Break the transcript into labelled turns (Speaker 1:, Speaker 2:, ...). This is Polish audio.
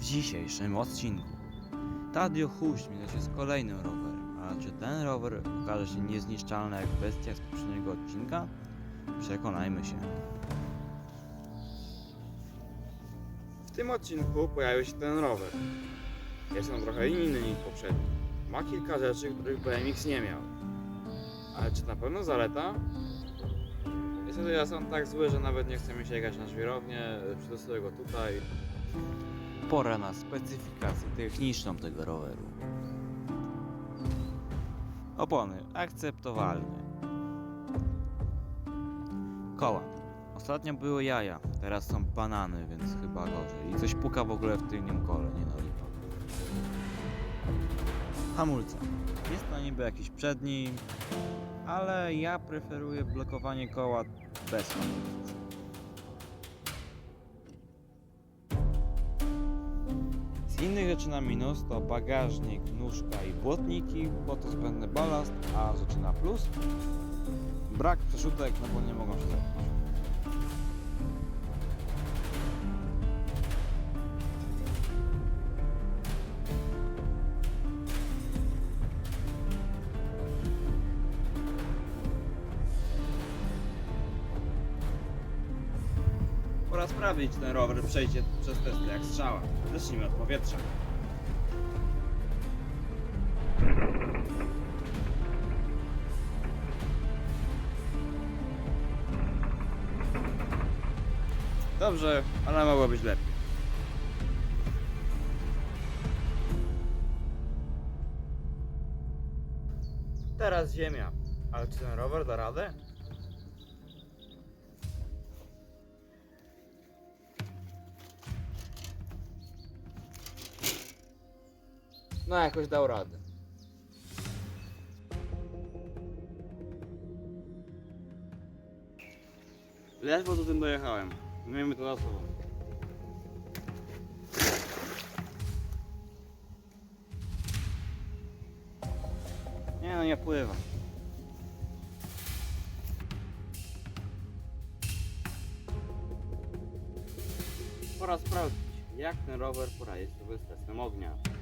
Speaker 1: W dzisiejszym odcinku Tadio Huś zmienia się z kolejnym rowerem, a czy ten rower okaże się niezniszczalny jak bestia z poprzedniego odcinka? Przekonajmy się.
Speaker 2: W tym odcinku pojawił się ten rower. Jest on trochę inny niż poprzedni. Ma kilka rzeczy, których BMX nie miał. Ale czy na pewno zaleta? Niestety jest on tak zły, że nawet nie chcemy sięgać na żwirownię, przydostuję go tutaj.
Speaker 1: Pora na specyfikację techniczną tego roweru. Opony akceptowalne. Koła. Ostatnio były jaja, teraz są banany, więc chyba gorzej. I coś puka w ogóle w tylnym kole, nie no. Hamulce. Jest na niby jakiś przedni, ale ja preferuję blokowanie koła bez hamulców. Innych rzeczy na minus to bagażnik, nóżka i błotniki, bo to zbędny balast, a rzeczy na plus brak przeszutek, no bo nie mogą się zamknąć. Pora sprawdzić, czy ten rower przejdzie przez testy jak strzała. Zacznijmy od powietrza. Dobrze, ale mogło być lepiej. Teraz ziemia. Ale czy ten rower da radę? No jakoś dał radę. Ledwo do tym dojechałem. Miejmy to za sobą. Nie no, nie pływa. Pora sprawdzić, jak ten rower poradzi sobie z testem ognia.